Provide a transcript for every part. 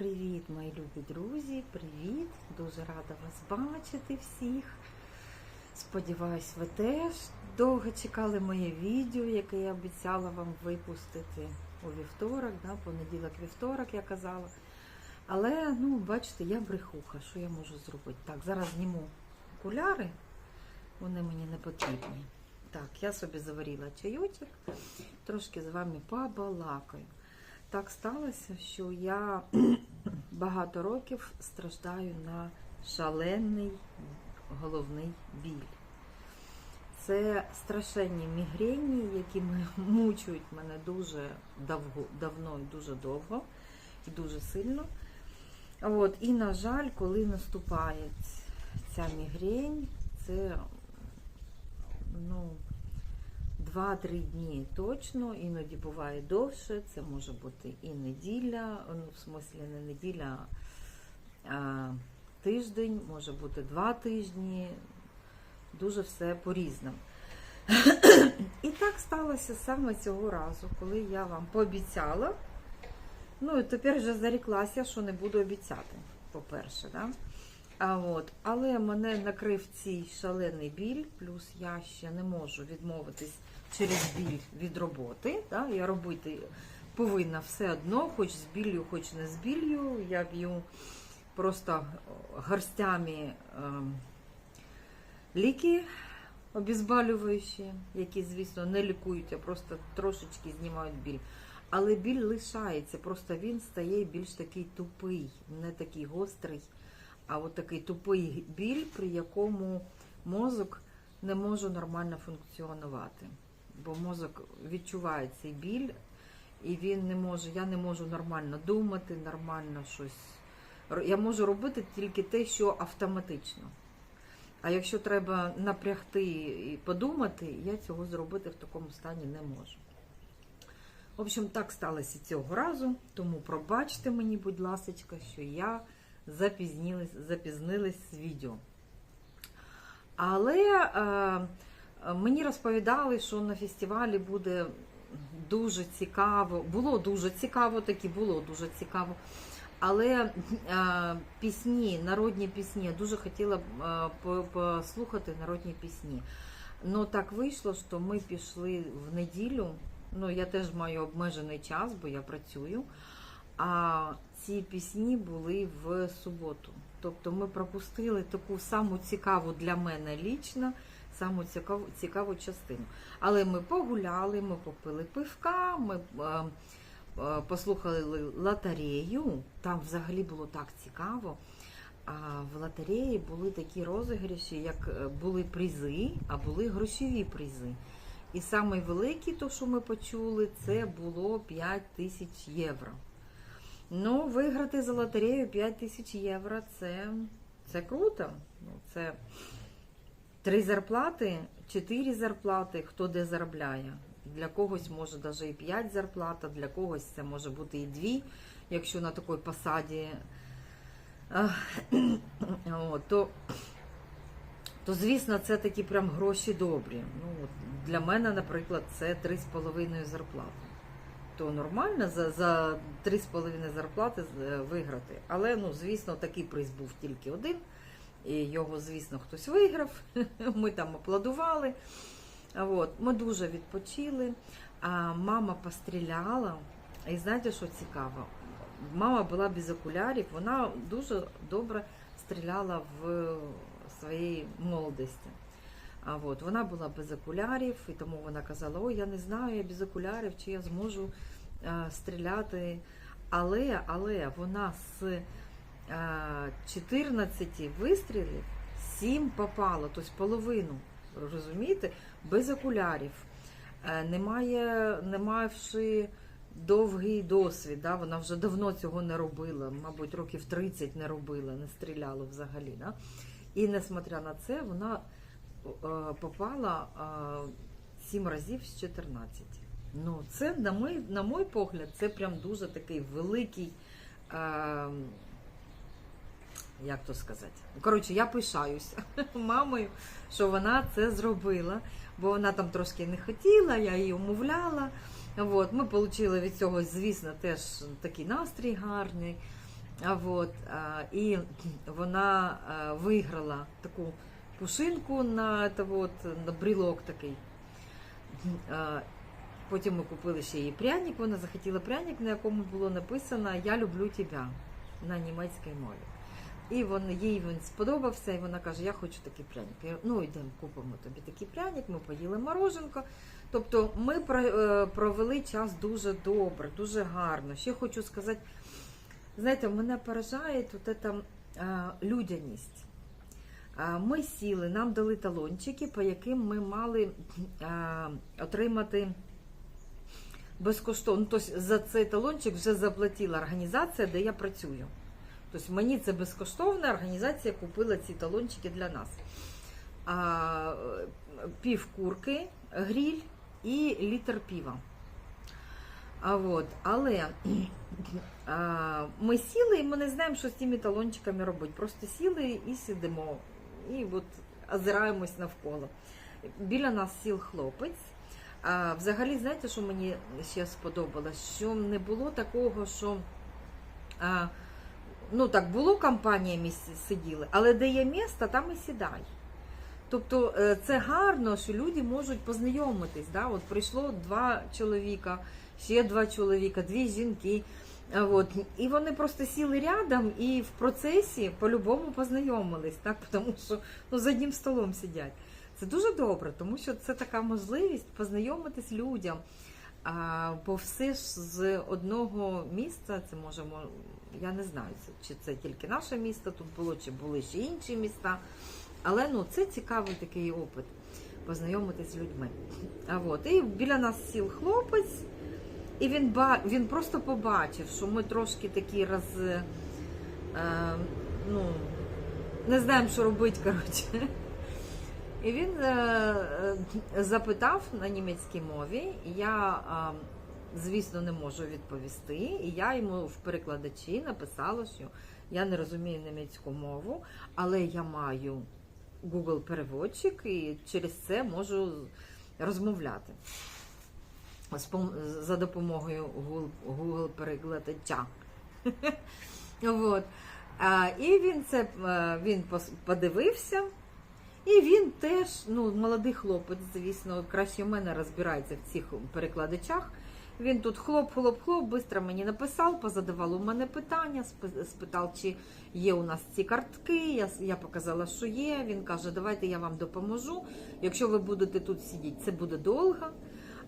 Привіт, мої любі друзі! Привіт! Дуже рада вас бачити всіх. Сподіваюсь, ви теж довго чекали моє відео, яке я обіцяла вам випустити у вівторок, да, понеділок вівторок я казала. Але, ну, бачите, я брехуха, що я можу зробити? Так, зараз зніму окуляри, вони мені не потрібні. Так, я собі заварила чайочок, трошки з вами побалакаю. Так сталося, що я багато років страждаю на шалений головний біль. Це страшенні мігрені, які мучують мене дуже давго, давно і дуже довго і дуже сильно. От, і, на жаль, коли наступає ця мігрень, це ну, 2-3 дні точно, іноді буває довше, це може бути і неділя, ну, в смислі не неділя, а тиждень, може бути два тижні, дуже все по-різному. І так сталося саме цього разу, коли я вам пообіцяла. Ну і тепер вже заріклася, що не буду обіцяти, по-перше. Да? А от, але мене накрив цей шалений біль, плюс я ще не можу відмовитись через біль від роботи. Да? Я робити повинна все одно, хоч з біллю, хоч не з біллю. Я б'ю просто горстями ем, ліки обезболюючі, які, звісно, не лікують, а просто трошечки знімають біль. Але біль лишається, просто він стає більш такий тупий, не такий гострий, а от такий тупий біль, при якому мозок не може нормально функціонувати. Бо мозок відчуває цей біль, і він не може, я не можу нормально думати, нормально щось. Я можу робити тільки те, що автоматично. А якщо треба напрягти і подумати, я цього зробити в такому стані не можу. В общем, так сталося цього разу, тому пробачте мені, будь ласка, що я запізнилась, запізнилась з відео. Але е, мені розповідали, що на фестивалі буде дуже цікаво. Було дуже цікаво, таки було дуже цікаво. Але е, пісні, народні пісні, я дуже хотіла е, послухати народні пісні. Ну так вийшло, що ми пішли в неділю. Ну, я теж маю обмежений час, бо я працюю. А ці пісні були в суботу. Тобто ми пропустили таку саму цікаву для мене лічно, саму цікаву, цікаву частину. Але ми погуляли, ми попили пивка, ми е, е, послухали лотерею. Там взагалі було так цікаво. А в лотереї були такі розіграші, як е, були призи, а були грошові призи. І самий великий, то що ми почули, це було 5 тисяч євро. Ну, виграти за лотерею 5 тисяч євро це, це круто. Ну, це три зарплати, чотири зарплати, хто де заробляє. Для когось може навіть і 5 зарплат, для когось це може бути і 2, якщо на такій посаді. То, то, звісно, це такі прям гроші добрі. Ну, для мене, наприклад, це 3,5 зарплати. То нормально за, за 3,5 зарплати е, виграти. Але, ну, звісно, такий приз був тільки один. І його, звісно, хтось виграв. Ми там аплодували. От, ми дуже відпочили. А мама постріляла. І знаєте, що цікаво? Мама була без окулярів, вона дуже добре стріляла в своїй молодості. А от вона була без окулярів, і тому вона казала: Ой, я не знаю, я без окулярів, чи я зможу е, стріляти. Але, але вона з 14 вистрілів 7 попала, тобто половину. Розумієте? Без окулярів. Е, немає, не маючи довгий досвід, да? вона вже давно цього не робила, мабуть, років 30 не робила, не стріляла взагалі. Да? І несмотря на це, вона е, попала е, 7 разів з 14. Ну, це, на мій, на мій погляд, це прям дуже такий великий. Як то сказати? Коротше, я пишаюся мамою, що вона це зробила, бо вона там трошки не хотіла, я її умовляла. От, ми отримали від цього, звісно, теж такий настрій гарний. А, і вона виграла таку пушинку на, вот, на брілок такий. Потім ми купили ще їй пряник. Вона захотіла пряник, на якому було написано Я люблю тебе на німецькій мові. І вон, їй він сподобався, і вона каже, я хочу такий пряник. Я, ну, йдемо, купимо тобі такий пряник, ми поїли мороженко. Тобто ми е, провели час дуже добре, дуже гарно. Ще хочу сказати, знаєте, мене поражає тут ця е, людяність. Е, Ми сіли, нам дали талончики, по яким ми мали отримати безкоштовно. Тобто за цей талончик вже заплатила організація, де я працюю. Тобто мені це безкоштовна організація купила ці талончики для нас. А, пів курки, гріль і літр пива. А от, але а, ми сіли і ми не знаємо, що з цими талончиками робити. Просто сіли і сидимо. І от озираємось навколо. Біля нас сіл хлопець. А, взагалі, знаєте, що мені ще сподобалось? Що не було такого, що. А, ну так, було компаніями сиділи, але де є місце, там і сідай. Тобто е, це гарно, що люди можуть познайомитись. Да? От прийшло два чоловіка, ще два чоловіка, дві жінки. От. І вони просто сіли рядом і в процесі по-любому познайомились, так? тому що ну, за одним столом сидять. Це дуже добре, тому що це така можливість познайомитись людям. А, бо все ж з одного міста, це можемо, я не знаю, чи це тільки наше місто тут було, чи були ще інші міста. Але ну, це цікавий такий опит познайомитись з людьми. А от, і біля нас сів хлопець, і він, ба, він просто побачив, що ми трошки такі роз. Е, ну, не знаємо, що робити, коротше. І він е, е, запитав на німецькій мові. Я, е, звісно, не можу відповісти. І я йому в перекладачі написала, що я не розумію німецьку мову, але я маю Google переводчик і через це можу розмовляти за допомогою Google, Google перекладача. Вот. А, і він це е, він подивився. І він теж, ну, молодий хлопець, звісно, краще мене розбирається в цих перекладачах. Він тут хлоп-хлоп-хлоп, швидко мені написав, позадавав у мене питання, спи- спитав, чи є у нас ці картки. Я, я показала, що є. Він каже, давайте я вам допоможу. Якщо ви будете тут сидіти, це буде довго.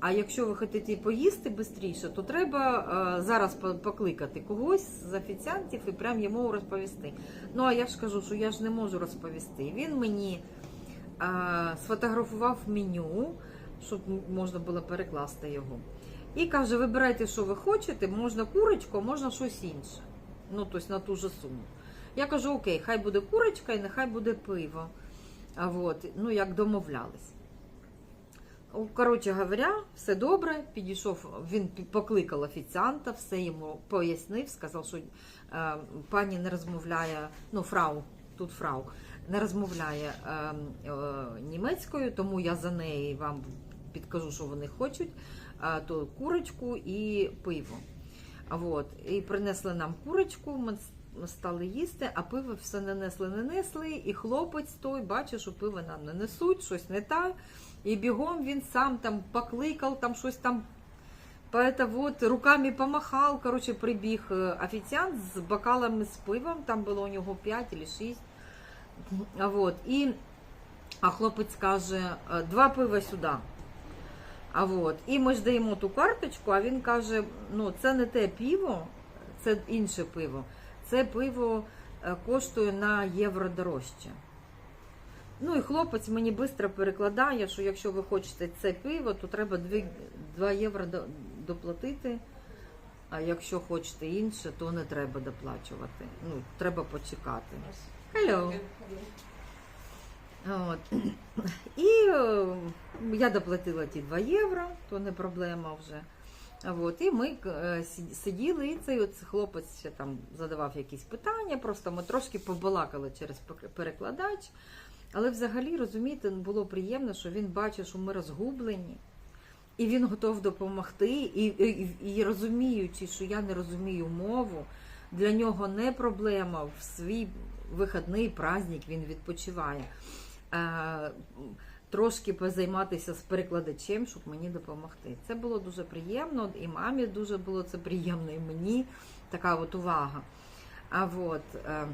А якщо ви хочете поїсти швидше, то треба е, зараз покликати когось з офіціантів і прям йому розповісти. Ну а я ж кажу, що я ж не можу розповісти. Він мені е, сфотографував меню, щоб можна було перекласти його. І каже: вибирайте, що ви хочете, можна курочку, можна щось інше. Ну, тобто на ту же суму. Я кажу, окей, хай буде курочка і нехай буде пиво. А от, ну, як домовлялись. Коротше говоря, все добре. Підійшов, він покликав офіціанта, все йому пояснив, сказав, що е, пані не розмовляє, ну, фрау, тут фрау, не розмовляє е, е, німецькою, тому я за неї вам підкажу, що вони хочуть. То курочку і пиво. От, і принесли нам курочку, ми стали їсти, а пиво все не несли, не. І хлопець той бачить, що пиво нам не несуть, щось не так. І бігом він сам там покликав, там щось там. Вот руками помахав, короче, прибіг е, офіціант з бокалами з пивом, там було у нього 5 чи 6. А, вот, і, а хлопець каже, «Е, два пива сюди. А от, і ми ж даємо ту карточку, а він каже: ну, це не те пиво, це інше пиво. Це пиво е, коштує на євро дорожче. Ну і хлопець мені швидко перекладає, що якщо ви хочете це пиво, то треба 2, 2 євро доплатити. А якщо хочете інше, то не треба доплачувати. Ну, треба почекати. Hello. От. І е, я доплатила ті 2 євро, то не проблема вже. От. І ми е, сиділи, і цей от хлопець ще там задавав якісь питання, просто ми трошки побалакали через перекладач. Але взагалі, розумієте, було приємно, що він бачить, що ми розгублені, і він готов допомогти, і, і, і розуміючи, що я не розумію мову, Для нього не проблема в свій вихідний праздник він відпочиває. Е, Трошки позайматися з перекладачем, щоб мені допомогти. Це було дуже приємно, і мамі дуже було це приємно, і мені така от увага. А от, е,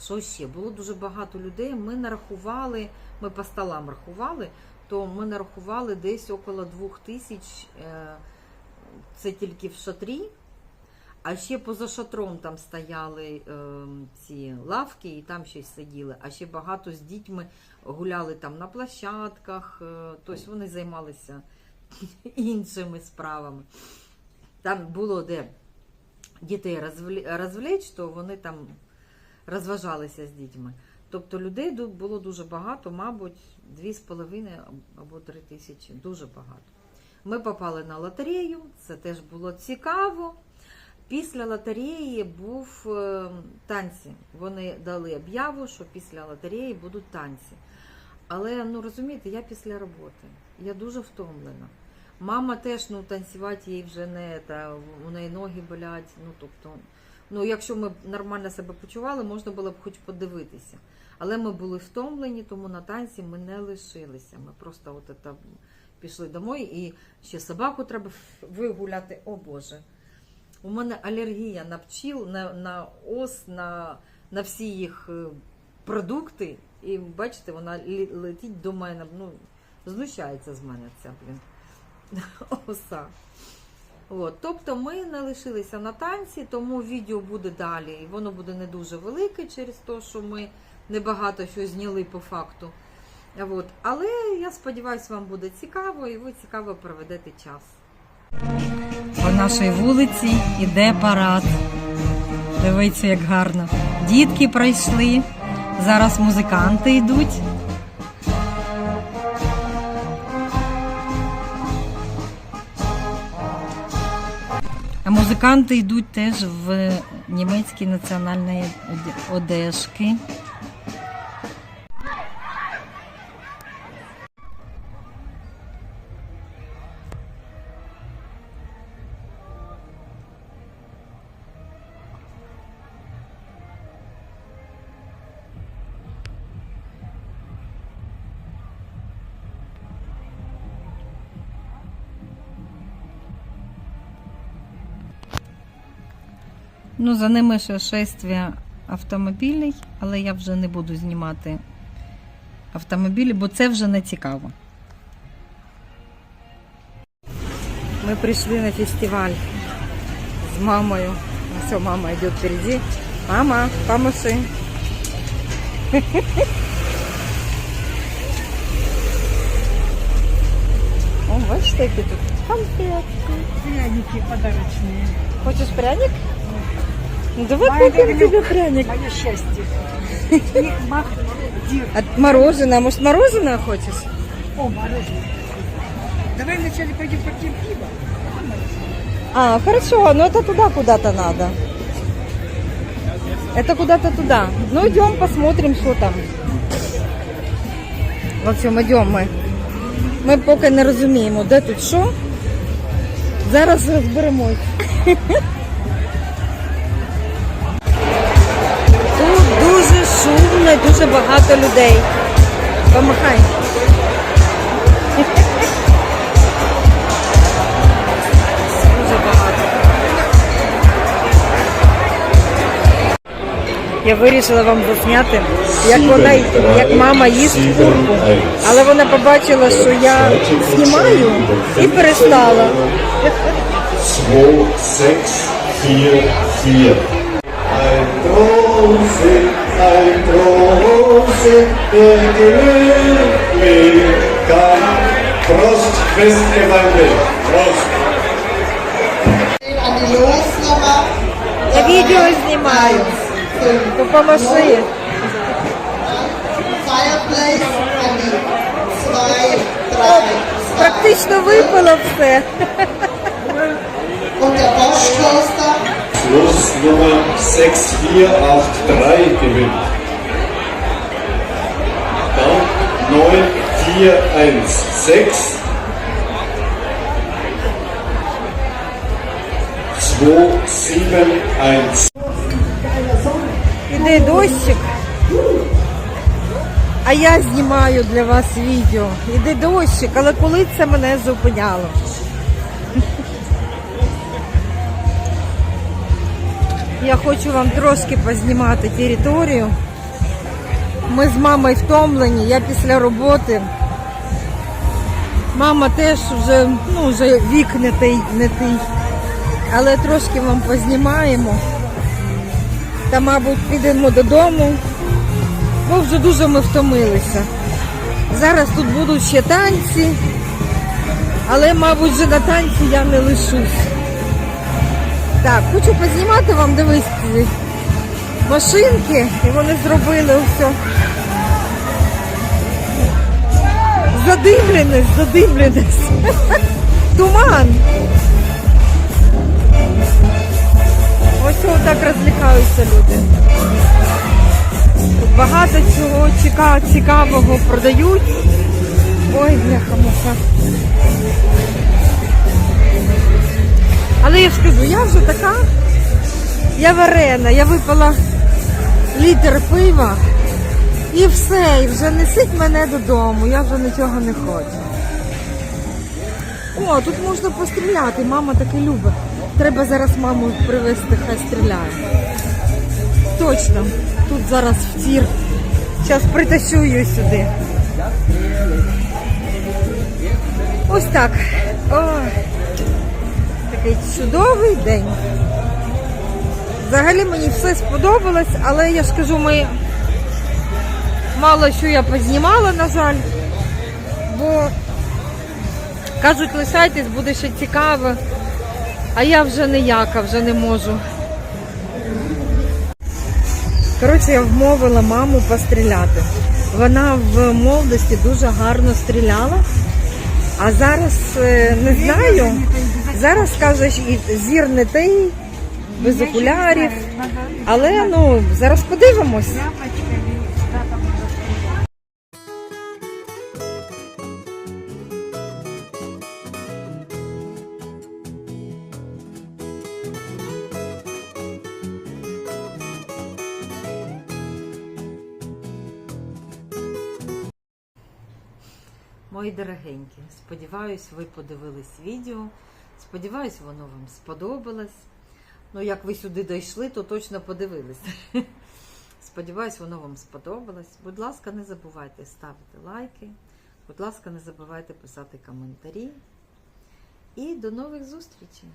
що ще? Було дуже багато людей. Ми нарахували, ми по столам рахували, то ми нарахували десь около двох тисяч. Е, це тільки в шатрі. А ще поза шатром там стояли е, ці лавки і там щось сиділи. А ще багато з дітьми гуляли там на площадках. Е, тобто вони займалися іншими справами. Там було де дітей розвлечь, то вони там розважалися з дітьми. Тобто людей було дуже багато, мабуть, 2,5 або 3 тисячі. Дуже багато. Ми попали на лотерею, це теж було цікаво. Після лотереї був е, танці. Вони дали об'яву, що після лотереї будуть танці. Але ну розумієте, я після роботи. Я дуже втомлена. Мама теж ну танцювати їй вже не та у неї ноги болять. Ну тобто, ну якщо ми нормально себе почували, можна було б хоч подивитися. Але ми були втомлені, тому на танці ми не лишилися. Ми просто от это пішли домой і ще собаку треба вигуляти. О Боже. У мене алергія на пчіл, на, на ос, на, на всі їх е, продукти. І бачите, вона летить до мене. Ну, знущається з мене ця, блін, оса. От, тобто ми не лишилися на танці, тому відео буде далі. І воно буде не дуже велике через те, що ми небагато що зняли по факту. От. Але я сподіваюся, вам буде цікаво і ви цікаво проведете час. Нашій вулиці іде парад. Дивіться, як гарно. Дітки пройшли. Зараз музиканти йдуть. А музиканти йдуть теж в німецькі національні одежки. Ну, за ними ще шествія автомобілей, але я вже не буду знімати автомобілі, бо це вже не цікаво. Ми прийшли на фестиваль з мамою. Все, мама йде впереді. Мама, помаши. О, бачите, які тут конфетки. Пряники подарочные. Хочеш пряник? Ну давай Моя купим тебе пряник. Мое счастье. Их мах, дир. А мороженое? Может, мороженое хочешь? О, мороженое. Давай вначале пойдем попьем пиво. А, хорошо, но это туда куда-то надо. Это куда-то туда. Ну, идем посмотрим, что там. В общем, идем ми. Ми поки не розуміємо, де тут що. Зараз розберемось. Шумно, і дуже багато людей. Помахай. Дуже багато. Я вирішила вам засняти, як вона, як мама їсть курку. Але вона побачила, що я знімаю і перестала. 2, 6, 4, 4. Ein Trose, ein Я відео знімаю. Допоможи. Fireplace an die 2, 3, 2 Практично випало все. Schluss Nummer 6483 gewinnt. Dann 9416. 271. Іде дощик. А я знімаю для вас відео. Іде дощик, але коли це мене зупиняло? Я хочу вам трошки познімати територію. Ми з мамою втомлені, я після роботи. Мама теж вже, ну, вже вік не той, не той. Але трошки вам познімаємо. Та, мабуть, підемо додому, бо вже дуже ми втомилися. Зараз тут будуть ще танці, але, мабуть, вже на танці я не лишусь. Так, хочу познімати вам, дивись, машинки, і вони зробили все. Задимленість, задимленість. Туман. Ось отак розлікаються люди. Тут багато чого цікавого продають. Ой, бляха муха. Але я ж кажу, я вже така, я варена, я випила літр пива і все, і вже несіть мене додому, я вже нічого не хочу. О, тут можна постріляти, мама таке любить. Треба зараз маму привезти, хай стріляє. Точно, тут зараз в тір. Зараз притащу її сюди. Ось так. Ой, такий чудовий день. Взагалі мені все сподобалось, але я ж кажу, ми мало що я познімала, на жаль, бо кажуть, лишайтесь, буде ще цікаво. А я вже ніяка, вже не можу. Коротше, я вмовила маму постріляти. Вона в молодості дуже гарно стріляла, а зараз е, не знаю. Зараз каже, що і зір не той, без окулярів. Але ну зараз подивимось. Мої дорогенькі, сподіваюсь, ви подивились відео. Сподіваюсь, воно вам сподобалось. Ну, як ви сюди дійшли, то точно подивились. Сподіваюсь, воно вам сподобалось. Будь ласка, не забувайте ставити лайки. Будь ласка, не забувайте писати коментарі. І до нових зустрічей!